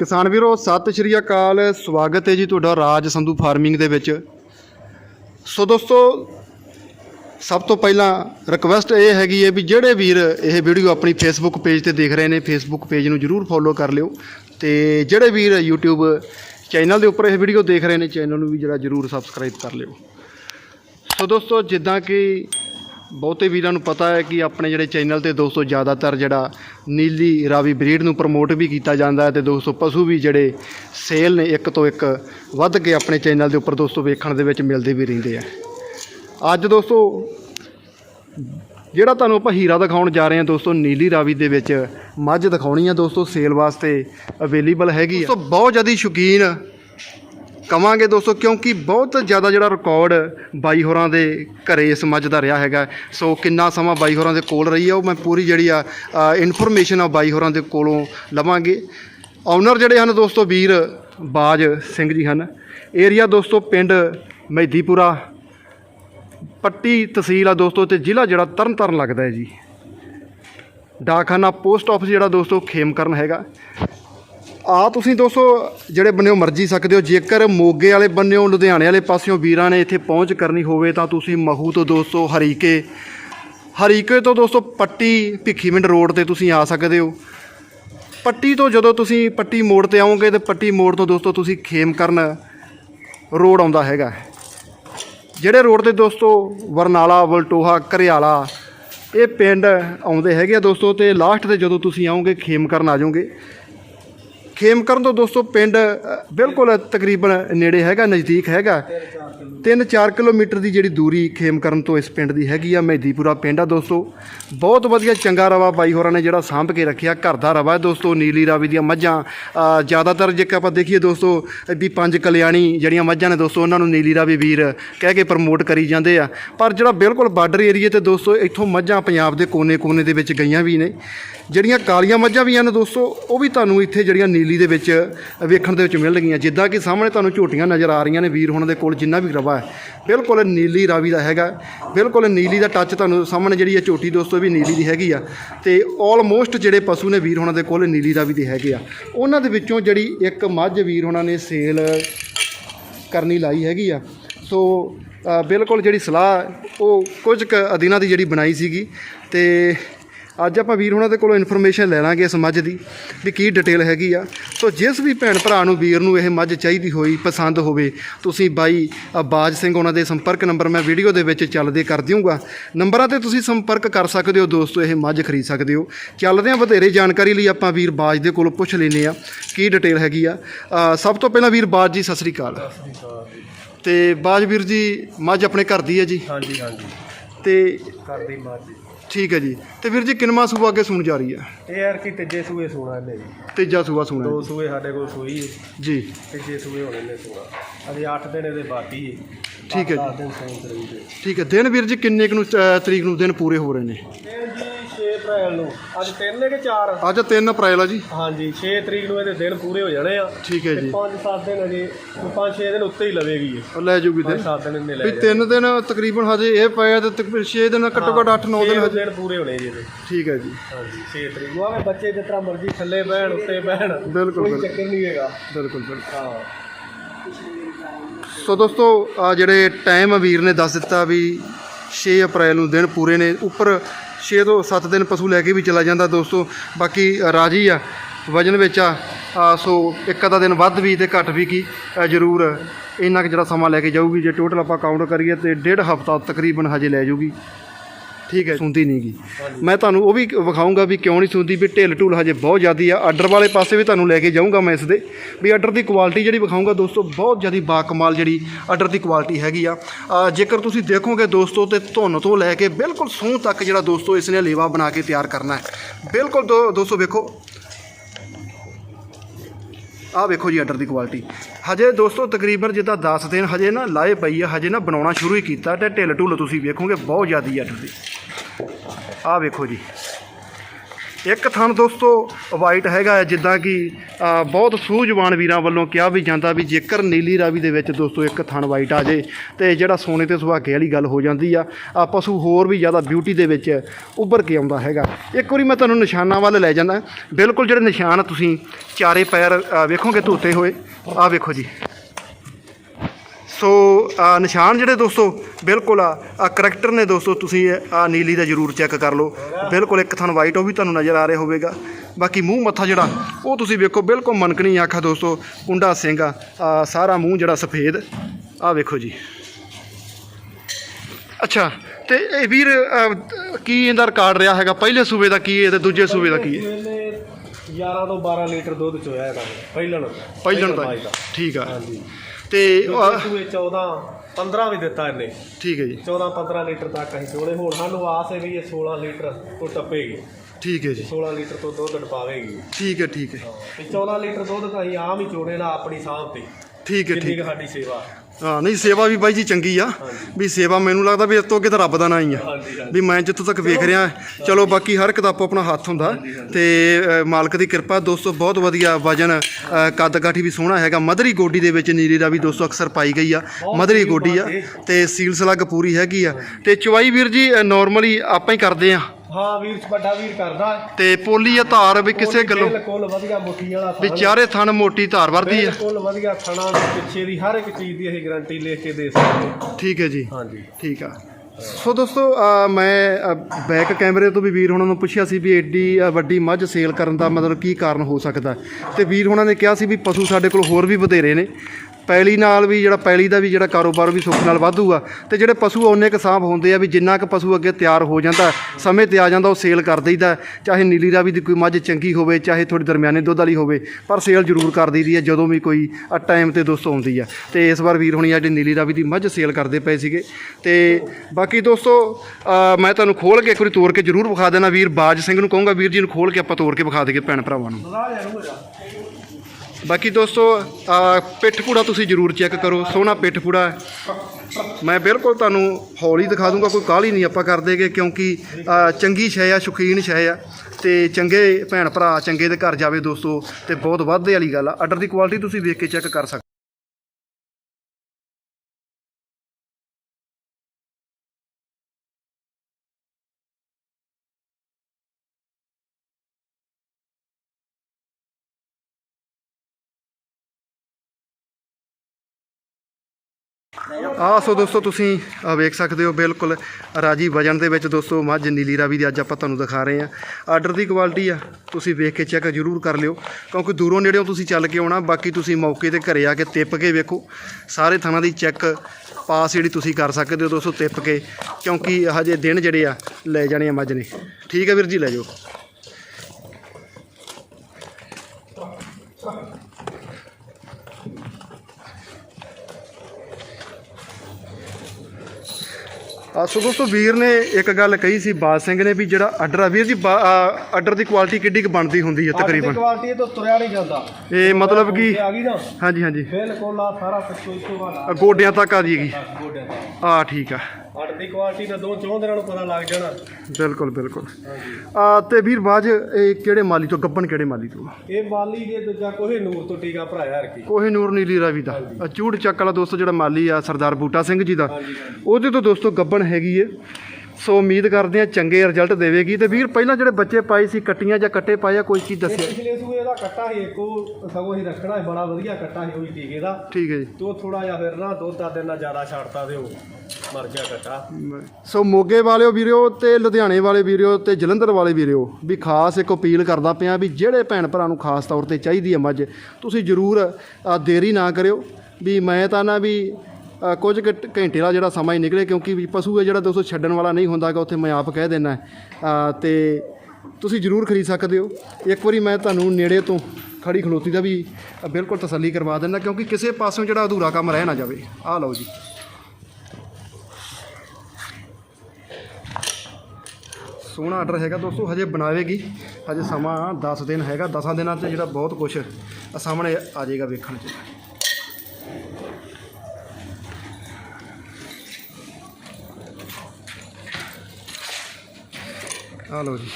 ਕਿਸਾਨ ਵੀਰੋ, ਸਤਿ ਸ਼੍ਰੀ ਅਕਾਲ। ਸਵਾਗਤ ਹੈ ਜੀ ਤੁਹਾਡਾ ਰਾਜ ਸੰਧੂ ਫਾਰਮਿੰਗ ਦੇ ਵਿੱਚ। ਸੋ ਦੋਸਤੋ, ਸਭ ਤੋਂ ਪਹਿਲਾਂ ਰਿਕਵੈਸਟ ਇਹ ਹੈਗੀ ਹੈ ਵੀ ਜਿਹੜੇ ਵੀਰ ਇਹ ਵੀਡੀਓ ਆਪਣੀ ਫੇਸਬੁੱਕ ਪੇਜ ਤੇ ਦੇਖ ਰਹੇ ਨੇ ਫੇਸਬੁੱਕ ਪੇਜ ਨੂੰ ਜਰੂਰ ਫੋਲੋ ਕਰ ਲਿਓ ਤੇ ਜਿਹੜੇ ਵੀਰ YouTube ਚੈਨਲ ਦੇ ਉੱਪਰ ਇਹ ਵੀਡੀਓ ਦੇਖ ਰਹੇ ਨੇ ਚੈਨਲ ਨੂੰ ਵੀ ਜਿਹੜਾ ਜਰੂਰ ਸਬਸਕ੍ਰਾਈਬ ਕਰ ਲਿਓ। ਸੋ ਦੋਸਤੋ, ਜਿੱਦਾਂ ਕਿ ਬਹੁਤੇ ਵੀਰਾਂ ਨੂੰ ਪਤਾ ਹੈ ਕਿ ਆਪਣੇ ਜਿਹੜੇ ਚੈਨਲ ਤੇ ਦੋਸਤੋ ਜ਼ਿਆਦਾਤਰ ਜਿਹੜਾ ਨੀਲੀ ਰਾਵੀ ਬਰੀਡ ਨੂੰ ਪ੍ਰਮੋਟ ਵੀ ਕੀਤਾ ਜਾਂਦਾ ਹੈ ਤੇ ਦੋਸਤੋ ਪਸ਼ੂ ਵੀ ਜਿਹੜੇ ਸੇਲ ਨੇ ਇੱਕ ਤੋਂ ਇੱਕ ਵੱਧ ਕੇ ਆਪਣੇ ਚੈਨਲ ਦੇ ਉੱਪਰ ਦੋਸਤੋ ਵੇਖਣ ਦੇ ਵਿੱਚ ਮਿਲਦੇ ਵੀ ਰਹਿੰਦੇ ਆ। ਅੱਜ ਦੋਸਤੋ ਜਿਹੜਾ ਤੁਹਾਨੂੰ ਆਪਾਂ ਹੀਰਾ ਦਿਖਾਉਣ ਜਾ ਰਹੇ ਹਾਂ ਦੋਸਤੋ ਨੀਲੀ ਰਾਵੀ ਦੇ ਵਿੱਚ ਮੱਝ ਦਿਖਾਉਣੀ ਆ ਦੋਸਤੋ ਸੇਲ ਵਾਸਤੇ ਅਵੇਲੇਬਲ ਹੈਗੀ ਆ। ਦੋਸਤੋ ਬਹੁਤ ਜ਼ਿਆਦਾ ਸ਼ੌਕੀਨ ਕਵਾਂਗੇ ਦੋਸਤੋ, ਕਿਉਂਕਿ ਬਹੁਤ ਜ਼ਿਆਦਾ ਜਿਹੜਾ ਰਿਕਾਰਡ ਬਾਈ ਹੋਰਾਂ ਦੇ ਘਰੇ ਇਸ ਮੱਝ ਦਾ ਰਿਹਾ ਹੈਗਾ। ਸੋ ਕਿੰਨਾ ਸਮਾਂ ਬਾਈ ਹੋਰਾਂ ਦੇ ਕੋਲ ਰਹੀ ਆ, ਉਹ ਮੈਂ ਪੂਰੀ ਜਿਹੜੀ ਆ ਇਨਫੋਰਮੇਸ਼ਨ ਆ ਬਾਈ ਹੋਰਾਂ ਦੇ ਕੋਲੋਂ ਲਵਾਂਗੇ। ਓਨਰ ਜਿਹੜੇ ਹਨ ਦੋਸਤੋ, ਵੀਰ ਬਾਜ ਸਿੰਘ ਜੀ ਹਨ। ਏਰੀਆ ਦੋਸਤੋ, ਪਿੰਡ ਮਹਿਦੀਪੁਰਾ, ਪੱਟੀ ਤਹਿਸੀਲ ਆ ਦੋਸਤੋ, ਤੇ ਜ਼ਿਲ੍ਹਾ ਜਿਹੜਾ ਤਰਨਤਾਰਨ ਲੱਗਦਾ ਹੈ ਜੀ। ਡਾਕਖਾਨਾ ਪੋਸਟ ਆਫਿਸ ਜਿਹੜਾ ਦੋਸਤੋ, ਖੇਮਕਰਨ ਹੈਗਾ। ਆ ਤੁਸੀਂ ਦੋਸਤੋ ਜਿਹੜੇ ਬੰਨਿਓ ਮਰਜ਼ੀ ਸਕਦੇ ਹੋ, ਜੇਕਰ ਮੋਗੇ ਵਾਲੇ ਬੰਨਿਓ, ਲੁਧਿਆਣੇ ਵਾਲੇ ਪਾਸਿਓਂ ਵੀਰਾਂ ਨੇ ਇੱਥੇ ਪਹੁੰਚ ਕਰਨੀ ਹੋਵੇ ਤਾਂ ਤੁਸੀਂ ਮਹੂ ਤੋਂ ਦੋਸਤੋ ਹਰੀਕੇ ਹਰੀਕੇ ਤੋਂ ਦੋਸਤੋ ਪੱਟੀ ਭਿੱਖੀਵਿੰਡ ਰੋਡ ਤੇ ਤੁਸੀਂ ਆ ਸਕਦੇ ਹੋ। ਪੱਟੀ ਤੋਂ ਜਦੋਂ ਤੁਸੀਂ ਪੱਟੀ ਮੋੜ ਤੇ ਆਓਗੇ ਤੇ ਪੱਟੀ ਮੋੜ ਤੋਂ ਦੋਸਤੋ ਤੁਸੀਂ ਖੇਮਕਰਨ ਰੋਡ ਆਉਂਦਾ ਹੈਗਾ। ਜਿਹੜੇ ਰੋਡ ਤੇ ਦੋਸਤੋ ਵਰਨਾਲਾ, ਵਲਟੋਹਾ ਘਰਿਆਲਾ ਇਹ ਪਿੰਡ ਆਉਂਦੇ ਹੈਗੇ ਆ ਦੋਸਤੋ ਤੇ ਲਾਸਟ ਤੇ ਜਦੋਂ ਤੁਸੀਂ ਆਓਗੇ, ਖੇਮਕਰਨ ਆ ਜਾਓਗੇ। ਖੇਮਕਰਨ ਤੋਂ ਦੋਸਤੋ ਪਿੰਡ ਅ, ਬਿਲਕੁਲ ਤਕਰੀਬਨ ਨੇੜੇ ਹੈਗਾ ਨਜ਼ਦੀਕ ਹੈਗਾ। 3-4 ਕਿਲੋਮੀਟਰ ਦੀ ਜਿਹੜੀ ਦੂਰੀ ਖੇਮਕਰਨ ਤੋਂ ਇਸ ਪਿੰਡ ਦੀ ਹੈਗੀ ਆ ਮਹਿਦੀਪੁਰਾ ਪਿੰਡ ਆ ਦੋਸਤੋ। ਬਹੁਤ ਵਧੀਆ ਚੰਗਾ ਰਵਾ ਬਾਈ ਹੋਰਾਂ ਨੇ ਜਿਹੜਾ ਸਾਂਭ ਕੇ ਰੱਖਿਆ ਘਰ ਦਾ ਰਵਾ ਹੈ ਦੋਸਤੋ ਨੀਲੀ ਰਾਵੀ ਦੀਆਂ ਮੱਝਾਂ। ਅ, ਜ਼ਿਆਦਾਤਰ ਜੇਕਰ ਆਪਾਂ ਦੇਖੀਏ ਦੋਸਤੋ ਵੀ ਪੰਜ ਕਲਿਆਣੀ ਜਿਹੜੀਆਂ ਮੱਝਾਂ ਨੇ ਦੋਸਤੋ ਉਹਨਾਂ ਨੂੰ ਨੀਲੀ ਰਾਵੀ ਵੀਰ ਕਹਿ ਕੇ ਪ੍ਰਮੋਟ ਕਰੀ ਜਾਂਦੇ ਆ। ਪਰ ਜਿਹੜਾ ਬਿਲਕੁਲ ਬਾਰਡਰ ਏਰੀਏ ਤੇ ਦੋਸਤੋ ਇੱਥੋਂ ਮੱਝਾਂ ਪੰਜਾਬ ਦੇ ਕੋਨੇ-ਕੋਨੇ ਦੇ ਵਿੱਚ ਗਈਆਂ ਵੀ ਨੇ। ਜਿਹੜੀਆਂ ਕਾਲੀਆਂ ਮੱਝਾਂ ਵੀ ਹਨ ਦੋਸਤੋ ਉਹ ਵੀ ਤੁਹਾਨੂੰ ਇੱਥੇ ਜਿਹੜੀਆਂ ਨੀਲੀ ਦੇ ਵਿੱਚ ਵੇਖਣ ਦੇ ਵਿੱਚ ਮਿਲਣਗੀਆਂ ਜਿੱਦਾਂ ਕਿ ਸਾਹਮਣੇ ਤੁਹਾਨੂੰ ਝੋਟੀਆਂ ਨਜ਼ਰ ਆ ਰਹੀਆਂ ਨੇ ਵੀਰ ਹੁਣਾਂ ਦੇ ਕੋਲ, ਜਿੰਨਾ ਵੀ ਰਵਾ ਹੈ। ਬਿਲਕੁਲ ਨੀਲੀ ਰਾਵੀ ਦਾ ਹੈਗਾ। ਬਿਲਕੁਲ ਨੀਲੀ ਦਾ ਟੱਚ ਤੁਹਾਨੂੰ ਸਾਹਮਣੇ ਜਿਹੜੀ ਇਹ ਝੋਟੀ ਦੋਸਤੋ ਵੀ ਨੀਲੀ ਦੀ ਹੈਗੀ ਆ। ਤੇ ਆਲਮੋਸਟ ਜਿਹੜੇ ਪਸ਼ੂ ਨੇ ਵੀਰ ਹੁਣਾਂ ਦੇ ਕੋਲ ਨੀਲੀ ਰਾਵੀ ਦੇ ਹੈਗੇ ਆ। ਉਹਨਾਂ ਦੇ ਵਿੱਚੋਂ ਜਿਹੜੀ ਇੱਕ ਮੱਝ ਵੀਰ ਹੁਣਾਂ ਨੇ ਸੇਲ ਕਰਨੀ ਲਾਈ ਹੈਗੀ ਆ। ਸੋ ਬਿਲਕੁਲ ਜਿਹੜੀ ਸਲਾਹ, ਉਹ ਕੁਝ ਕੁ ਦਿਨਾਂ ਦੀ ਜਿਹੜੀ ਬਣਾਈ ਸੀਗੀ। ਤੇ ਅੱਜ ਆਪਾਂ ਵੀਰ ਹੁਣਾਂ ਦੇ ਕੋਲੋਂ ਇਨਫੋਰਮੇਸ਼ਨ ਲੈ ਲਾਂਗੇ ਇਸ ਮੱਝ ਦੀ ਵੀ ਕੀ ਡਿਟੇਲ ਹੈਗੀ ਆ। ਸੋ ਜਿਸ ਵੀ ਭੈਣ ਭਰਾ ਨੂੰ ਵੀਰ ਨੂੰ ਇਹ ਮੱਝ ਚਾਹੀਦੀ ਹੋਈ ਪਸੰਦ ਹੋਵੇ ਤੁਸੀਂ ਬਾਈ ਬਾਜ ਸਿੰਘ ਉਹਨਾਂ ਦੇ ਸੰਪਰਕ ਨੰਬਰ ਮੈਂ ਵੀਡੀਓ ਦੇ ਵਿੱਚ ਚੱਲਦੇ ਕਰ ਦਿਆਂਗਾ ਨੰਬਰਾਂ ਤੇ ਤੁਸੀਂ ਸੰਪਰਕ ਕਰ ਸਕਦੇ ਹੋ ਦੋਸਤੋ ਇਹ ਮੱਝ ਖਰੀਦ ਸਕਦੇ ਹੋ। ਚੱਲਦੇ ਹਾਂ ਵਧੇਰੇ ਜਾਣਕਾਰੀ ਲਈ ਆਪਾਂ ਵੀਰ ਬਾਜ ਦੇ ਕੋਲੋਂ ਪੁੱਛ ਲੈਨੇ ਆ ਕੀ ਡਿਟੇਲ ਹੈਗੀ ਆ। ਸਭ ਤੋਂ ਪਹਿਲਾਂ ਵੀਰ ਬਾਜ ਜੀ ਸਤਿ ਸ੍ਰੀ ਅਕਾਲ। ਤੇ ਬਾਜ ਵੀਰ ਜੀ ਮੱਝ ਆਪਣੇ ਘਰ ਦੀ ਹੈ ਜੀ? ਹਾਂਜੀ ਹਾਂਜੀ। ਤੇ ਕਰਦੀ ਮਾਜੀ ਠੀਕ ਹੈ ਜੀ। ਤੇ ਵੀਰ ਜੀ ਕਿੰਨਵਾਂ ਸੂਆ ਅੱਗੇ ਸੁਣ ਜਾ ਰਹੀ ਹੈ? ਇਹ ਯਾਰ ਕੀ ਤੀਜੇ ਸੂਏ ਸੋਣਾ ਇਹਨੇ ਜੀ। ਤੀਜਾ ਸੂਆ ਸੁਣਾ ਦੋ ਸੂਏ ਸਾਡੇ ਕੋਲ ਸੂਈ ਹੈ ਜੀ। ਤੀਜੇ ਸੂਏ ਹੋਣੇ ਨੇ ਸੋਣਾ। ਅਜੇ 8 ਦਿਨ ਇਹਦੇ ਬਾਕੀ ਹੈ ਠੀਕ ਹੈ ਜੀ। 10 ਦਿਨ ਸੌਂ ਕਰੀ ਦੇ। ਠੀਕ ਹੈ। ਦਿਨ ਵੀਰ ਜੀ ਕਿੰਨੇ ਕੁ ਨੂੰ ਤਰੀਕ ਨੂੰ ਦਿਨ ਪੂਰੇ ਹੋ ਰਹੇ ਨੇ? ਦਿਨ ਜੀ 6 ਅਪ੍ਰੈਲ ਨੂੰ। ਅੱਜ 3 ਨੇ ਕਿ 4 ਅੱਜ 3 ਅਪ੍ਰੈਲ ਆ ਜੀ। ਹਾਂਜੀ 6 ਤਰੀਕ ਨੂੰ ਇਹਦੇ ਦਿਨ ਪੂਰੇ ਹੋ ਜਾਣੇ ਆ। ਠੀਕ ਹੈ ਜੀ। 5-7 ਦਿਨ ਅਜੇ 5-6 ਦਿਨ ਉੱਤੇ ਹੀ ਲਵੇਗੀ ਇਹ। ਉਹ ਲੈ ਜੂਗੀ ਦਿਨ। 7 ਦਿਨ ਇਹਨੇ ਲੈ ਵੀ ਦਿਨ ਤਕਰੀਬਨ ਹਜੇ ਇਹ ਪਏ ਆ ਤੇ 6 ਦਿਨ ਘੱਟੋ ਘੱਟ 8-9 ਦਿਨ ਹਜੇ। ਦਿਨ ਪੂਰੇ ਹੋਣੇ ਜੀ ਇਹਦੇ। ਠੀਕ ਹੈ ਜੀ। ਹਾਂਜੀ 6 ਤਰੀਕ ਨੂੰ। ਆਵੇ ਬੱਚੇ ਜਿਸ ਤਰ੍ਹਾਂ ਮਰਜ਼ੀ ਥੱਲੇ ਬਹਿਣ ਉੱਤੇ ਬਹਿਣ ਬਿਲਕੁਲ, ਕੋਈ। ਚੱਕਰ ਨਹੀਂ ਹੈਗਾ। ਬਿਲਕੁਲ ਬਿਲਕੁਲ। ਹਾਂ। ਸੋ ਦੋਸਤੋ ਆ ਜਿਹੜੇ ਟਾਈਮ ਵੀਰ ਨੇ ਦੱਸ ਦਿੱਤਾ ਵੀ 6 ਅਪ੍ਰੈਲ ਨੂੰ ਦਿਨ ਪੂਰੇ ਨੇ ਉੱਪਰ 6 ਤੋਂ 7 ਦਿਨ ਪਸ਼ੂ ਲੈ ਕੇ ਵੀ ਚਲਾ ਜਾਂਦਾ ਦੋਸਤੋ। ਬਾਕੀ ਰਾਜੀ ਆ, ਵਜਨ ਵਿੱਚ ਆ ਸੋ ਇੱਕ ਅੱਧਾ ਦਿਨ ਵੱਧ ਵੀ ਤੇ ਘੱਟ ਵੀ ਕੀ ਜ਼ਰੂਰ ਇੰਨਾ ਕੁ ਜਿਹੜਾ ਸਮਾਂ ਲੈ ਕੇ ਜਾਊਗੀ। ਜੇ ਟੋਟਲ ਆਪਾਂ ਕਾਊਂਟ ਕਰੀਏ ਤੇ ਡੇਢ ਹਫ਼ਤਾ ਤਕਰੀਬਨ ਹਜੇ ਲੈ ਜਾਊਗੀ ਠੀਕ ਹੈ ਸੁਣਦੀ ਨਹੀਂਗੀ ਮੈਂ ਤੁਹਾਨੂੰ ਉਹ ਵੀ ਵਿਖਾਊਂਗਾ ਵੀ ਕਿਉਂ ਨਹੀਂ ਸੁਣਦੀ, ਵੀ ਢਿੱਲ ਢੁੱਲ ਹਜੇ ਬਹੁਤ ਜ਼ਿਆਦੀ ਆ। ਆਰਡਰ ਵਾਲੇ ਪਾਸੇ ਵੀ ਤੁਹਾਨੂੰ ਲੈ ਕੇ ਜਾਊਂਗਾ ਮੈਂ ਇਸ ਦੇ। ਵੀ ਆਰਡਰ ਦੀ ਕੁਆਲਿਟੀ ਜਿਹੜੀ ਵਿਖਾਊਂਗਾ ਦੋਸਤੋ, ਬਹੁਤ ਜ਼ਿਆਦੀ ਬਾਕਮਾਲ ਜਿਹੜੀ ਆਰਡਰ ਦੀ ਕੁਆਲਿਟੀ ਹੈਗੀ ਆ। ਜੇਕਰ ਤੁਸੀਂ ਦੇਖੋਗੇ ਦੋਸਤੋ ਤੇ ਧੁੰਨ ਤੋਂ ਲੈ ਕੇ ਬਿਲਕੁਲ ਸੂਹ ਤੱਕ ਜਿਹੜਾ ਦੋਸਤੋ ਇਸ ਨੇ ਲੇਵਾ ਬਣਾ ਕੇ ਤਿਆਰ ਕਰਨਾ ਹੈ। ਬਿਲਕੁਲ ਦੋ, ਦੋਸਤੋ ਵੇਖੋ। ਆਹ ਵੇਖੋ ਜੀ ਆਰਡਰ ਦੀ ਕੁਆਲਿਟੀ। ਹਜੇ ਦੋਸਤੋ ਤਕਰੀਬਨ ਜਿੱਦਾਂ 10 ਦਿਨ ਹਜੇ ਨਾ ਲਾਏ ਪਈ ਆ, ਹਜੇ ਨਾ ਬਣਾਉਣਾ ਸ਼ੁਰੂ ਹੀ ਕੀਤਾ ਤੇ ਢਿੱਲ ਢੁੱਲ ਤੁਸੀਂ ਵੇਖੋਗੇ, ਬਹੁਤ ਜ਼ਿਆਦੀ ਆਰਡਰ ਦੀ। ਆਹ ਵੇਖੋ ਜੀ। ਇੱਕ ਥਣ ਦੋਸਤੋ ਵਾਈਟ ਹੈਗਾ ਹੈ, ਜਿੱਦਾਂ ਕਿ ਅ, ਬਹੁਤ ਸੂਝਵਾਨ ਵੀਰਾਂ ਵੱਲੋਂ ਕਿਹਾ ਵੀ ਜਾਂਦਾ ਵੀ ਜੇਕਰ ਨੀਲੀ ਰਾਵੀ ਦੇ ਵਿੱਚ ਦੋਸਤੋ ਇੱਕ ਥਣ ਵਾਈਟ ਆ ਜੇ ਤੇ ਜਿਹੜਾ ਸੋਨੇ ਤੇ ਸੁਹਾਗੇ ਵਾਲੀ ਗੱਲ ਹੋ ਜਾਂਦੀ ਆ ਆ ਪਸ਼ੂ ਹੋਰ ਵੀ ਜ਼ਿਆਦਾ ਬਿਊਟੀ ਦੇ ਵਿੱਚ ਉੱਭਰ ਕੇ ਆਉਂਦਾ ਹੈਗਾ। ਇੱਕ ਵਾਰੀ ਮੈਂ ਤੁਹਾਨੂੰ ਨਿਸ਼ਾਨਾਂ ਵੱਲ ਲੈ ਜਾਂਦਾ। ਬਿਲਕੁਲ ਜਿਹੜੇ ਨਿਸ਼ਾਨ ਤੁਸੀਂ ਚਾਰੇ ਪੈਰ ਅ, ਵੇਖੋਗੇ ਧੋਤੇ ਹੋਏ ਆ ਵੇਖੋ ਜੀ। ਸੋ ਆ ਨਿਸ਼ਾਨ ਜਿਹੜੇ ਦੋਸਤੋ ਬਿਲਕੁਲ ਆ ਕਰੈਕਟਰ ਨੇ ਦੋਸਤੋ ਤੁਸੀਂ ਆ ਨੀਲੀ ਦਾ ਜਰੂਰ ਚੈੱਕ ਕਰ ਲਓ। ਬਿਲਕੁਲ ਇੱਕ ਥਣ ਵਾਈਟ ਉਹ ਵੀ ਤੁਹਾਨੂੰ ਨਜ਼ਰ ਆ ਰਿਹਾ ਹੋਵੇਗਾ। ਬਾਕੀ ਮੂੰਹ ਮੱਥਾ ਜਿਹੜਾ ਉਹ ਤੁਸੀਂ ਵੇਖੋ ਬਿਲਕੁਲ ਮਨਕਣੀ ਆਖਾ ਦੋਸਤੋ ਕੁੰਡਾ ਸਿੰਘ ਆ ਸਾਰਾ ਮੂੰਹ ਜਿਹੜਾ ਸਫੇਦ। ਆ ਵੇਖੋ ਜੀ। ਅੱਛਾ ਤੇ ਇਹ ਵੀਰ ਕੀ ਇਹਦਾ ਰਿਕਾਰਡ ਰਿਹਾ ਹੈਗਾ? ਪਹਿਲੇ ਸੂਬੇ ਦਾ ਕੀ ਹੈ ਤੇ ਦੂਜੇ ਸੂਬੇ ਦਾ ਕੀ ਹੈ? ਇਹਨੇ 11 ਤੋਂ 12 ਲੀਟਰ ਦੁੱਧ ਚੋਇਆ ਇਹਦਾ ਪਹਿਲਣ। ਪਹਿਲਣ ਦਾ ਬਾਈ ਦਾ। ਠੀਕ ਆ। ਹਾਂਜੀ। ਤੇ ਅ, ਸੂਏ 14 15 ਵੀ ਦਿੱਤਾ ਇਹਨੇ। ਠੀਕ ਹੈ ਜੀ। 14 15 ਲੀਟਰ ਤੱਕ ਅਸੀਂ ਚੋਲੇ। ਹੁਣ ਸਾਨੂੰ ਆਸ ਹੈ ਵੀ ਇਹ 16 ਲੀਟਰ ਤੋਂ ਟੱਪੇਗੀ। ਠੀਕ ਹੈ ਜੀ। 16 ਲੀਟਰ ਤੋਂ ਦੁੱਧ ਟਪਾਵੇਗੀ ਠੀਕ ਹੈ ਠੀਕ ਹੈ। ਤੇ 14 ਲੀਟਰ ਦੁੱਧ ਤਾਂ ਅਸੀਂ ਆਮ ਹੀ ਚੋਣੇ ਨਾ ਆਪਣੀ ਸਾਂਭ ਤੇ। ਠੀਕ ਹੈ ਠੀਕ ਕੁ ਸਾਡੀ ਸੇਵਾ। ਹਾਂ ਨਹੀਂ ਸੇਵਾ ਵੀ ਬਾਈ ਜੀ ਚੰਗੀ ਆ। ਵੀ ਸੇਵਾ ਮੈਨੂੰ ਲੱਗਦਾ ਵੀ ਇਸ ਤੋਂ ਅੱਗੇ ਤਾਂ ਰੱਬ ਦਾ ਨਾਂ ਹੀ ਆ। ਵੀ ਮੈਂ ਜਿੱਥੋਂ ਤੱਕ ਵੇਖ ਰਿਹਾ ਚਲੋ ਬਾਕੀ ਹਰ ਆਪੋ ਆਪਣਾ ਹੱਥ ਹੁੰਦਾ। ਤੇ ਅ, ਮਾਲਕ ਦੀ ਕਿਰਪਾ ਦੋਸਤੋ ਬਹੁਤ ਵਧੀਆ ਵਜਨ ਕੱਦ ਕਾਠੀ ਵੀ ਸੋਹਣਾ ਹੈਗਾ। ਮਧਰੀ ਗੋਡੀ ਦੇ ਵਿੱਚ ਨੀਲੀ ਦਾ ਵੀ ਦੋਸਤੋ ਅਕਸਰ ਪਾਈ ਗਈ ਆ। ਮਧਰੀ ਗੋਡੀ ਆ ਤੇ ਸੀਲ ਸਲੱਗ ਪੂਰੀ ਹੈਗੀ ਆ। ਤੇ ਚਵਾਈ ਵੀਰ ਜੀ ਨਾਰਮਲੀ ਆਪਾਂ ਹੀ ਕਰਦੇ ਆ। ਹਾਂ ਵੀਰ ਵੱਡਾ ਵੀਰ ਕਰਦਾ ਹੈ। ਤੇ ਪੋਲੀ ਆ ਧਾਰ ਵੀ ਕਿਸੇ ਗੱਲੋਂ ਬਿਲਕੁਲ ਵਧੀਆ ਮੁੱਠੀ ਵਾਲਾ ਵੀ ਥਣ। ਚਾਰੇ ਥਣ ਮੋਟੀ ਧਾਰ ਵਰਦੀ ਆ ਬਿਲਕੁਲ ਵਧੀਆ ਥਣਾ ਦੇ ਪਿੱਛੇ ਦੀ ਹਰ ਇੱਕ ਚੀਜ਼ ਦੀ ਅਸੀਂ ਗਾਰੰਟੀ ਲਿਖ ਕੇ ਦੇ ਸਕਦੇ ਹਾਂ। ਠੀਕ ਹੈ ਜੀ ਹਾਂਜੀ ਠੀਕ ਆ ਸੋ ਦੋਸਤੋ ਅ, ਮੈਂ ਬੈਕ ਕੈਮਰੇ ਤੋਂ ਵੀ ਵੀਰ ਹੁਣਾਂ ਨੂੰ ਪੁੱਛਿਆ ਸੀ ਵੀ ਐਡੀ ਅ, ਵੱਡੀ ਮੱਝ ਸੇਲ ਕਰਨ ਦਾ ਮਤਲਬ ਕੀ ਕਾਰਨ ਹੋ ਸਕਦਾ ਤੇ ਵੀਰ ਹੁਣਾਂ ਨੇ ਕਿਹਾ ਸੀ ਵੀ ਪਸ਼ੂ ਸਾਡੇ ਕੋਲ ਹੋਰ ਵੀ ਵਧੇਰੇ ਨੇ ਪੈਲੀ ਨਾਲ ਵੀ, ਜਿਹੜਾ ਪੈਲੀ ਦਾ ਵੀ ਜਿਹੜਾ ਕਾਰੋਬਾਰ ਵੀ ਸੁੱਖ ਨਾਲ ਵਾਧੂ ਆ ਤੇ ਜਿਹੜੇ ਪਸ਼ੂ ਉਹਨੇ ਕੁ ਸਾਂਭ ਹੁੰਦੇ ਆ ਵੀ ਜਿੰਨਾ ਕੁ ਪਸ਼ੂ ਅੱਗੇ ਤਿਆਰ ਹੋ ਜਾਂਦਾ, ਸਮੇਂ ਤੇ ਆ ਜਾਂਦਾ, ਉਹ ਸੇਲ ਕਰ ਦਈਦਾ, ਚਾਹੇ ਨੀਲੀ ਰਾਵੀ ਦੀ ਕੋਈ ਮੱਝ ਚੰਗੀ ਹੋਵੇ, ਚਾਹੇ ਥੋੜੀ ਦਰਮਿਆਨੇ ਦੁੱਧ ਵਾਲੀ ਹੋਵੇ, ਪਰ ਸੇਲ ਜ਼ਰੂਰ ਕਰ ਦਈਦੀ ਹੈ ਜਦੋਂ ਵੀ ਕੋਈ ਟਾਈਮ ਤੇ ਦੋਸਤੋ ਆਉਂਦੀ ਆ। ਤੇ ਇਸ ਵਾਰ ਵੀਰ ਹੁਣੀ ਜਿਹੜੀ ਨੀਲੀ ਰਾਵੀ ਦੀ ਮੱਝ ਸੇਲ ਕਰਦੇ ਪਏ ਸੀਗੇ। ਤੇ ਬਾਕੀ ਦੋਸਤੋ ਮੈਂ ਤੁਹਾਨੂੰ ਖੋਲ ਕੇ ਇੱਕ ਵਾਰੀ ਤੋੜ ਕੇ ਜ਼ਰੂਰ ਵਿਖਾ ਦੇਣਾ। ਵੀਰ ਬਾਜ ਸਿੰਘ ਨੂੰ ਕਹੂੰਗਾ, ਵੀਰ ਜੀ ਨੂੰ ਖੋਲ ਕੇ ਆਪਾਂ ਤੋੜ ਕੇ ਵਿਖਾ ਦੇਗੇ ਭੈਣ ਭਰਾਵਾਂ ਨੂੰ। ਬਾਕੀ ਦੋਸਤੋ ਅ, ਪਿੱਠ ਪੂੜਾ ਤੁਸੀਂ ਜ਼ਰੂਰ ਚੈੱਕ ਕਰੋ ਸੋਹਣਾ ਪਿੱਠ ਪੂੜਾ ਹੈ। ਮੈਂ ਬਿਲਕੁਲ ਤੁਹਾਨੂੰ ਹੌਲੀ ਦਿਖਾ ਦੂੰਗਾ ਕੋਈ ਕਾਹਲੀ ਨਹੀਂ ਆਪਾਂ ਕਰਦੇਗੇ ਕਿਉਂਕਿ ਅ, ਚੰਗੀ ਸ਼ੈ ਆ ਸ਼ੌਕੀਨ ਸ਼ੈ ਆ। ਤੇ ਚੰਗੇ ਭੈਣ ਭਰਾ ਚੰਗੇ ਦੇ ਘਰ ਜਾਵੇ ਦੋਸਤੋ ਤੇ ਬਹੁਤ ਵਾਧੇ ਵਾਲੀ ਗੱਲ ਆ। ਆਰਡਰ ਦੀ ਕੁਆਲਿਟੀ ਤੁਸੀਂ ਵੇਖ ਕੇ ਚੈੱਕ ਕਰ ਸਕਦੇ ਆ ਸੋ ਦੋਸਤੋ, ਤੁਸੀਂ ਆਹ ਵੇਖ ਸਕਦੇ ਹੋ, ਬਿਲਕੁਲ ਰਾਜੀ ਵਜਨ ਦੇ ਵਿੱਚ ਦੋਸਤੋ, ਮੱਝ ਨੀਲੀ ਰਾਵੀ ਦੀ ਅੱਜ ਆਪਾਂ ਤੁਹਾਨੂੰ ਦਿਖਾ ਰਹੇ ਹਾਂ। ਆਰਡਰ ਦੀ ਕੁਆਲਿਟੀ ਆ, ਤੁਸੀਂ ਵੇਖ ਕੇ ਚੈੱਕ ਜ਼ਰੂਰ ਕਰ ਲਿਓ, ਕਿਉਂਕਿ ਦੂਰੋਂ ਨੇੜਿਓਂ ਤੁਸੀਂ ਚੱਲ ਕੇ ਆਉਣਾ, ਬਾਕੀ ਤੁਸੀਂ ਮੌਕੇ ਤੇ ਘਰੇ ਆ ਕੇ ਤਿੱਪ ਕੇ ਵੇਖੋ। ਸਾਰੇ ਥਾਣਾ ਦੀ ਚੈੱਕ ਪਾਸ ਜਿਹੜੀ ਤੁਸੀਂ ਕਰ ਸਕਦੇ ਹੋ ਦੋਸਤੋ ਤਿੱਪ ਕੇ, ਕਿਉਂਕਿ ਹਜੇ ਦਿਨ ਜਿਹੜੇ ਆ, ਲੈ ਜਾਣੇ ਆ ਮੱਝ ਨੇ। ਠੀਕ ਹੈ ਵੀਰ ਜੀ, ਲੈ ਜਾਓ। ਸੋ ਦੋਸਤੋ ਵੀਰ ਨੇ ਇੱਕ ਗੱਲ ਕਹੀ ਸੀ ਬਾਜ ਸਿੰਘ ਨੇ ਵੀ ਜਿਹੜਾ ਆਰਡਰ ਆ ਵੀਰ ਜੀ ਆਰਡਰ ਦੀ ਕੁਆਲਿਟੀ ਕਿੱਡੀ ਕੁ ਬਣਦੀ ਹੁੰਦੀ ਹੈ ਤਕਰੀਬਨ? ਕੁਆਲਿਟੀ ਤੋਂ ਤੁਰਿਆ ਨਹੀਂ ਜਾਂਦਾ। ਇਹ ਮਤਲਬ ਕਿ ਹਾਂਜੀ ਹਾਂਜੀ। ਬਿਲਕੁਲ ਆ ਸਾਰਾ ਪਿੱਛੋਂ ਇੱਥੋਂ ਵਾਲਾ ਆ ਗੋਡਿਆਂ ਤੱਕ ਆ ਜੀਗੀ ਗੋਡਿਆਂ ਆ ਠੀਕ ਆ। ਅੱਡ ਦੀ ਕੁਆਲਿਟੀ ਦਾ ਦੋ ਚੌਂ ਦਿਨਾਂ ਨੂੰ ਪਤਾ ਲੱਗ ਜਾਣਾ। ਬਿਲਕੁਲ ਬਿਲਕੁਲ। ਆ ਤੇ ਵੀਰ ਬਾਜ ਇਹ ਕਿਹੜੇ ਮਾਲੀ ਤੋਂ ਗੱਬਨ ਕਿਹੜੇ ਮਾਲੀ ਤੋਂ? ਇਹ ਮਾਲੀ ਦੇ ਦੂਜਾ ਕੋਹੇ ਨੂਰ ਤੋਂ ਟੀਕਾ ਭਰਾਇਆ ਹਰ ਕੀ। ਕੋਹੇ ਨੂਰ ਨੀਲੀ ਰਾਵੀ ਦਾ। ਚੂੜ ਚੱਕ ਵਾਲਾ ਦੋਸਤੋ ਜਿਹੜਾ ਮਾਲੀ ਆ ਸਰਦਾਰ ਬੂਟਾ ਸਿੰਘ ਜੀ ਦਾ। ਉਹਦੇ ਤੋਂ ਦੋਸਤੋ ਗੱਬਣ ਹੈਗੀ ਏ। ਸੋ ਉਮੀਦ ਕਰਦੇ ਆ ਚੰਗੇ ਰਿਜ਼ਲਟ ਦੇਵੇਗੀ। ਤੇ ਵੀਰ ਪਹਿਲਾਂ ਜਿਹੜੇ ਬੱਚੇ ਪਾਏ ਸੀ ਕੱਟੀਆਂ ਜਾਂ ਕੱਟੇ ਪਾਏ ਆ ਕੋਈ ਚੀਜ਼ ਦੱਸਿਆ? ਪਿਛਲੇ ਸੂਏ ਇਹਦਾ ਕੱਟਾ ਸੀ ਇੱਕ ਸਗੋਂ ਹੀ ਰੱਖਣਾ ਸੀ ਬੜਾ ਵਧੀਆ ਕੱਟਾ ਸੀ ਉਹ ਵੀ ਟੀਕੇ ਦਾ। ਠੀਕ ਹੈ ਜੀ। ਤੇ ਉਹ ਥੋੜਾ ਜਿਹਾ ਫਿਰ ਨਾ ਦੋ ਚਾਰ ਦਿਨ ਨਾਲ ਜ਼ਿਆਦਾ ਛੱਡਤਾ ਤੇ ਉਹ ਮਰ ਗਿਆ ਕੱਟਾ। ਸੋ ਮੋਗੇ ਵਾਲਿਓ ਵੀਰਿਓ ਤੇ ਲੁਧਿਆਣੇ ਵਾਲੇ ਵੀਰਿਓ ਤੇ ਜਲੰਧਰ ਵਾਲੇ ਵੀਰਿਓ ਵੀ ਖਾਸ ਇੱਕ ਅਪੀਲ ਕਰਦਾ ਪਿਆ ਵੀ ਜਿਹੜੇ ਭੈਣ ਭਰਾ ਨੂੰ ਖਾਸ ਤੌਰ ਤੇ ਚਾਹੀਦੀ ਹੈ ਮੱਝ ਤੁਸੀਂ ਜ਼ਰੂਰ ਅ, ਦੇਰੀ ਨਾ ਕਰਿਓ। ਵੀ ਮੈਂ ਤਾਂ ਨਾ ਵੀ ਅ, ਕੁਝ ਕੁ ਟ- ਘੰਟੇ ਦਾ ਜਿਹੜਾ ਸਮਾਂ ਹੀ ਨਿਕਲੇ ਕਿਉਂਕਿ ਵੀ ਪਸ਼ੂ ਹੈ ਜਿਹੜਾ ਦੋਸਤੋ ਛੱਡਣ ਵਾਲਾ ਨਹੀਂ ਹੁੰਦਾ ਗਾ ਉੱਥੇ ਮੈਂ ਆਪ ਕਹਿ ਦਿੰਦਾ ਤੇ ਤੁਸੀਂ ਜ਼ਰੂਰ ਖਰੀਦ ਸਕਦੇ ਹੋ। ਇੱਕ ਵਾਰੀ ਮੈਂ ਤੁਹਾਨੂੰ ਨੇੜੇ ਤੋਂ ਖੜੀ ਖਲੋਤੀ ਦਾ ਵੀ ਅ, ਬਿਲਕੁਲ ਤਸੱਲੀ ਕਰਵਾ ਦਿੰਦਾ ਕਿਉਂਕਿ ਕਿਸੇ ਪਾਸੋਂ ਜਿਹੜਾ ਅਧੂਰਾ ਕੰਮ ਰਹਿ ਨਾ ਜਾਵੇ। ਆਹ ਲਓ ਜੀ। ਸੋਹਣਾ ਆਰਡਰ ਹੈਗਾ ਦੋਸਤੋ ਹਜੇ ਬਣਾਵੇਗੀ। ਹਜੇ ਸਮਾਂ 10 ਦਿਨ ਹੈਗਾ 10 ਦਿਨਾਂ 'ਚ ਜਿਹੜਾ ਬਹੁਤ ਕੁਝ ਸਾਹਮਣੇ ਆ ਜਾਏਗਾ ਵੇਖਣ 'ਚ। ਆ ਲਓ ਜੀ।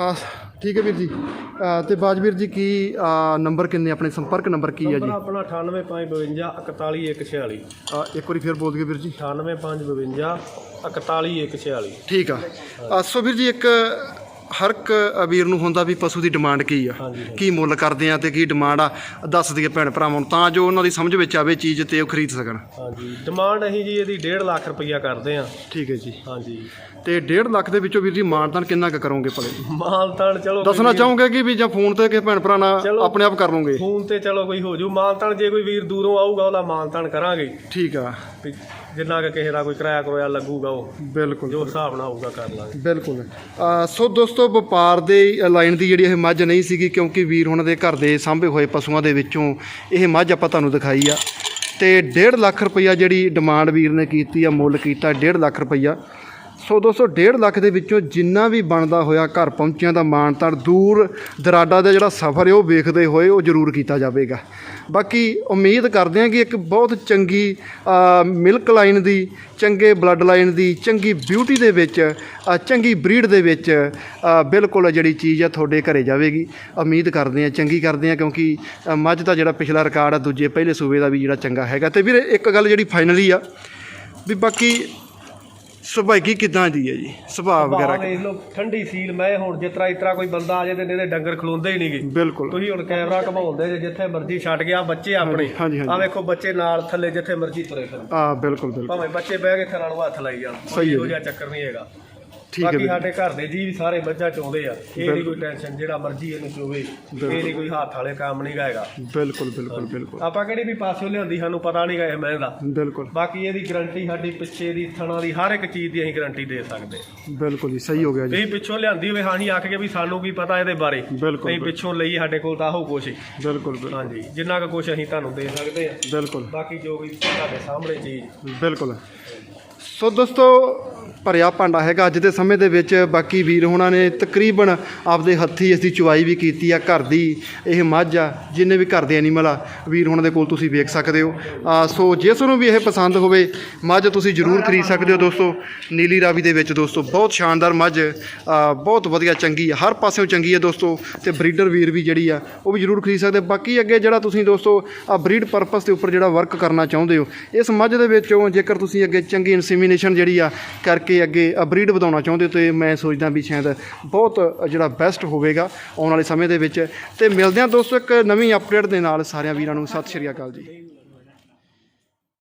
ਆ ਠੀਕ ਹੈ ਵੀਰ ਜੀ। ਅ, ਤੇ ਬਾਜਵੀਰ ਜੀ ਕੀ ਨੰਬਰ ਕਿੰਨੇ ਆਪਣੇ ਸੰਪਰਕ ਨੰਬਰ ਕੀ ਹੈ ਜੀ? ਨੰਬਰ ਆਪਣਾ 9855541146 ਅ, ਇੱਕ ਵਾਰੀ ਫਿਰ ਬੋਲ ਦਿਓ ਵੀਰ ਜੀ। 9855541146 ਠੀਕ ਆ। ਅ, ਸੋ ਵੀਰ ਜੀ ਇੱਕ ਹਰ ਇੱਕ ਵੀਰ ਨੂੰ ਹੁੰਦਾ ਵੀ ਪਸ਼ੂ ਦੀ ਡਿਮਾਂਡ ਕੀ ਆ? ਕੀ ਮੁੱਲ ਕਰਦੇ ਆ ਤੇ ਕੀ ਡਿਮਾਂਡ ਆ? ਦੱਸ ਦਈਏ ਭੈਣ ਭਰਾਵਾਂ ਨੂੰ ਤਾਂ ਜੋ ਉਹਨਾਂ ਦੀ ਸਮਝ ਵਿੱਚ ਆਵੇ ਚੀਜ਼ ਤੇ ਉਹ ਖਰੀਦ ਸਕਣ। ਹਾਂਜੀ ਡਿਮਾਂਡ ਅਸੀਂ ਜੀ ਇਹਦੀ 1.5 ਲੱਖ ਰੁਪਈਆ ਕਰਦੇ ਆ। ਠੀਕ ਹੈ ਜੀ। ਹਾਂਜੀ। ਤੇ 1.5 ਲੱਖ ਦੇ ਵਿੱਚੋਂ ਵੀਰ ਜੀ ਮਾਨਤਾਨ ਕਿੰਨਾ ਕੁ ਕਰੋਗੇ ਭਲੇ? ਮਾਲਤਾਨ ਚਲੋ ਦੱਸਣਾ ਚਾਹੋਗੇ ਕਿ ਵੀ ਜਾਂ ਫੋਨ ਤੇ ਕਿ ਭੈਣ ਭਰਾ ਨਾਲ ਚਲੋ। ਆਪਣੇ ਆਪ ਕਰ ਲਓਗੇ ਫੋਨ ਤੇ ਚਲੋ ਕੋਈ ਹੋ ਜੂ। ਮਾਲਤਾਨ ਜੇ ਕੋਈ ਵੀਰ ਦੂਰੋਂ ਆਊਗਾ ਉਹਦਾ ਮਾਲਤਾਨ ਕਰਾਂਗੇ। ਠੀਕ ਆ। ਜਿੰਨਾ ਕੁ ਕਿਸੇ ਦਾ ਕੋਈ ਕਿਰਾਇਆ ਕਰੋਇਆ ਲੱਗੂਗਾ ਉਹ ਬਿਲਕੁਲ। ਜੋ ਹਿਸਾਬ ਨਾਲ ਹੋਊਗਾ ਕਰ ਲਾਂਗੇ। ਬਿਲਕੁਲ। ਅ, ਸੋ ਦੋਸਤੋ ਵਪਾਰ ਦੇ ਲਾਈਨ ਦੀ ਜਿਹੜੀ ਇਹ ਮੱਝ ਨਹੀਂ ਸੀਗੀ ਕਿਉਂਕਿ ਵੀਰ ਹੁਣਾਂ ਦੇ ਘਰ ਦੇ ਸਾਂਭੇ ਹੋਏ ਪਸ਼ੂਆਂ ਦੇ ਵਿੱਚੋਂ ਇਹ ਮੱਝ ਆਪਾਂ ਤੁਹਾਨੂੰ ਦਿਖਾਈ ਆ। ਤੇ 1.5 ਲੱਖ ਰੁਪਈਆ ਜਿਹੜੀ ਡਿਮਾਂਡ ਵੀਰ ਨੇ ਕੀਤੀ ਆ ਮੁੱਲ ਕੀਤਾ 1.5 ਲੱਖ ਰੁਪਈਆ। ਸੋ ਦੋਸਤੋ 1.5 ਲੱਖ ਦੇ ਵਿੱਚੋਂ ਜਿੰਨਾ ਵੀ ਬਣਦਾ ਹੋਇਆ ਘਰ ਪਹੁੰਚਿਆਂ ਦਾ ਮਾਨਤਾਰ ਦੂਰ ਦਰਾਡਾ ਦਾ ਜਿਹੜਾ ਸਫ਼ਰ ਹੈ, ਉਹ ਵੇਖਦੇ ਹੋਏ ਉਹ ਜ਼ਰੂਰ ਕੀਤਾ ਜਾਵੇਗਾ। ਬਾਕੀ ਉਮੀਦ ਕਰਦੇ ਹਾਂ ਕਿ ਇੱਕ ਬਹੁਤ ਚੰਗੀ ਮਿਲਕ ਲਾਈਨ ਦੀ, ਚੰਗੇ ਬਲੱਡ ਲਾਈਨ ਦੀ, ਚੰਗੀ ਬਿਊਟੀ ਦੇ ਵਿੱਚ ਚੰਗੀ ਬਰੀਡ ਦੇ ਵਿੱਚ ਬਿਲਕੁਲ ਜਿਹੜੀ ਚੀਜ਼ ਆ ਤੁਹਾਡੇ ਘਰੇ ਜਾਵੇਗੀ। ਉਮੀਦ ਕਰਦੇ ਹਾਂ, ਚੰਗੀ ਕਰਦੇ ਹਾਂ, ਕਿਉਂਕਿ ਮੱਝ ਦਾ ਜਿਹੜਾ ਪਿਛਲਾ ਰਿਕਾਰਡ ਆ, ਦੂਜੇ ਪਹਿਲੇ ਸੂਬੇ ਦਾ ਵੀ ਜਿਹੜਾ ਚੰਗਾ ਹੈਗਾ। ਤੇ ਵੀਰੇ, ਇੱਕ ਗੱਲ ਜਿਹੜੀ ਫਾਈਨਲੀ ਆ, ਵੀ ਬਾਕੀ ਸੁਭਾਅਗੀ ਕਿਦਾਂ ਦੀ ਹੈ ਜੀ? ਸੁਭਾਅ ਵਗੈਰਾ ਵੇਖ ਲਓ ਠੰਡੀ ਸੀਲ ਮੈਂ ਹੁਣ ਜਿਸ ਤਰ੍ਹਾਂ ਇਸ ਤਰ੍ਹਾਂ ਕੋਈ ਬੰਦਾ ਆ ਜਾਏ ਤੇ ਇਹਦੇ ਡੰਗਰ ਖਲੋਂਦੇ ਹੀ ਨਹੀਂਗੇ। ਬਿਲਕੁਲ। ਤੁਸੀਂ ਹੁਣ ਕੈਮਰਾ ਘਮਾਉਂਦੇ ਜੇ ਜਿੱਥੇ ਮਰਜ਼ੀ ਛੱਡ ਗਿਆ ਬੱਚੇ ਆਪਣੇ। ਆ ਵੇਖੋ ਬੱਚੇ ਨਾਲ ਥੱਲੇ ਜਿੱਥੇ ਮਰਜ਼ੀ ਤੁਰੇ ਫਿਰਨ। ਆ ਬਿਲਕੁਲ ਬਿਲਕੁਲ। ਭਾਵੇਂ ਬੱਚੇ ਬਹਿ ਕੇ ਥਰਾਂ ਨੂੰ ਹੱਥ ਲਾਈ ਜਾਣ। ਸਹੀ ਕੋਈ ਹੈ ਜੀ। ਚੱਕਰ ਨਹੀਂ ਹੈਗਾ। ਠੀਕ ਹੈ ਬਾਕੀ ਵੀਰ। ਸਾਡੇ ਘਰ ਦੇ ਜੀ ਸਾਰੇ ਮੱਝਾਂ ਚਾਹੁੰਦੇ ਆ। ਇਹ ਨਹੀਂ ਕੋਈ ਟੈਨਸ਼ਨ ਜਿਹੜਾ ਮਰਜ਼ੀ ਇਹਨੂੰ ਚੋਵੇ। ਇਹ ਨਹੀਂ ਕੋਈ ਹੱਥ ਵਾਲੇ ਕੰਮ ਨਹੀਂ ਗਾਏਗਾ ਬਿਲਕੁਲ ਬਿਲਕੁਲ ਬਿਲਕੁਲ। ਆਪਾਂ ਕਿਹੜੀ ਵੀ ਪਾਸਿਓਂ ਲਿਆਂਦੀ ਸਾਨੂੰ ਪਤਾ ਨਹੀਂ ਗਾ ਇਹ ਮੈਂ ਦਾ ਬਿਲਕੁਲ। ਬਾਕੀ ਇਹਦੀ ਗਰੰਟੀ ਸਾਡੀ ਪਿੱਛੇ ਦੀ ਥਣਾ ਦੀ ਹਰ ਇੱਕ ਚੀਜ਼ ਦੀ ਅਸੀਂ ਗਰੰਟੀ ਦੇ ਸਕਦੇ। ਬਿਲਕੁਲ ਜੀ ਸਹੀ ਹੋ ਗਿਆ ਜੀ। ਤੁਸੀਂ ਪਿੱਛੋਂ ਲਿਆਂਦੀ ਹੋਵੇ ਹਾਂ ਜੀ ਆਖ ਕੇ ਵੀ ਸਾਨੂੰ ਕੀ ਪਤਾ ਇਹਦੇ ਬਾਰੇ। ਬਿਲਕੁਲ, ਨਹੀਂ ਪਿੱਛੋਂ ਲਈ ਸਾਡੇ ਕੋਲ ਤਾਂ ਆਹੋ ਕੁਛ ਹੀ। ਬਿਲਕੁਲ ਬਿਲਕੁਲ, ਹਾਂਜੀ ਜਿੰਨਾ ਕੁ ਕੁਛ ਅਸੀਂ ਤੁਹਾਨੂੰ ਦੇ ਸਕਦੇ ਆ ਬਿਲਕੁਲ। ਬਾਕੀ ਜੋ ਵੀ ਤੁਹਾਡੇ ਸਾਹਮਣੇ ਚੀਜ਼। ਬਿਲਕੁਲ। ਸੋ ਦੋਸਤੋ ਭਰਿਆ ਭਾਂਡਾ ਹੈਗਾ ਅੱਜ ਦੇ ਸਮੇਂ ਦੇ ਵਿੱਚ। ਬਾਕੀ ਵੀਰ ਹੋਣਾ ਨੇ ਤਕਰੀਬਨ ਆਪਦੇ ਹੱਥੀ ਇਸ ਦੀ ਚੁਆਈ ਵੀ ਕੀਤੀ ਆ ਘਰ ਦੀ ਇਹ ਮੱਝ ਆ ਜਿੰਨੇ ਵੀ ਘਰ ਦੇ ਐਨੀਮਲ ਆ ਵੀਰ ਹੋਣਾ ਦੇ ਕੋਲ ਤੁਸੀਂ ਵੇਖ ਸਕਦੇ ਹੋ। ਆ, ਸੋ ਜਿਸ ਨੂੰ ਵੀ ਇਹ ਪਸੰਦ ਹੋਵੇ ਮੱਝ ਤੁਸੀਂ ਜ਼ਰੂਰ ਖਰੀਦ ਸਕਦੇ ਹੋ ਦੋਸਤੋ। ਨੀਲੀ ਰਾਵੀ ਦੇ ਵਿੱਚ ਦੋਸਤੋ ਬਹੁਤ ਸ਼ਾਨਦਾਰ ਮੱਝ ਬਹੁਤ ਵਧੀਆ ਚੰਗੀ ਆ ਹਰ ਪਾਸਿਓਂ ਚੰਗੀ ਆ ਦੋਸਤੋ। ਤੇ ਬਰੀਡਰ ਵੀਰ ਵੀ ਜਿਹੜੀ ਆ ਉਹ ਵੀ ਜ਼ਰੂਰ ਖਰੀਦ ਸਕਦੇ। ਬਾਕੀ ਅੱਗੇ ਜਿਹੜਾ ਤੁਸੀਂ ਦੋਸਤੋ ਆ ਬਰੀਡ ਪਰਪਸ ਦੇ ਉੱਪਰ ਜਿਹੜਾ ਵਰਕ ਕਰਨਾ ਚਾਹੁੰਦੇ ਹੋ ਇਸ ਮੱਝ ਦੇ ਵਿੱਚੋਂ ਜੇਕਰ ਤੁਸੀਂ ਅੱਗੇ ਚੰਗੀ ਇਨਸੀਮੀਨੇਸ਼ਨ ਜਿਹੜੀ ਆ ਕਰਕੇ ਅੱਗੇ ਬਰੀਡ ਵਧਾਉਣਾ ਚਾਹੁੰਦੇ ਹੋ ਤੇ ਮੈਂ ਸੋਚਦਾ ਵੀ ਸ਼ਾਇਦ ਬਹੁਤ ਜਿਹੜਾ ਬੈਸਟ ਹੋਵੇਗਾ ਆਉਣ ਵਾਲੇ ਸਮੇਂ ਦੇ ਵਿੱਚ। ਤੇ ਮਿਲਦੇ ਹਾਂ ਦੋਸਤੋ ਇੱਕ ਨਵੀਂ ਅਪਡੇਟ ਦੇ ਨਾਲ ਸਾਰਿਆਂ ਵੀਰਾਂ ਨੂੰ। ਸਤਿ ਸ਼੍ਰੀ ਅਕਾਲ ਜੀ।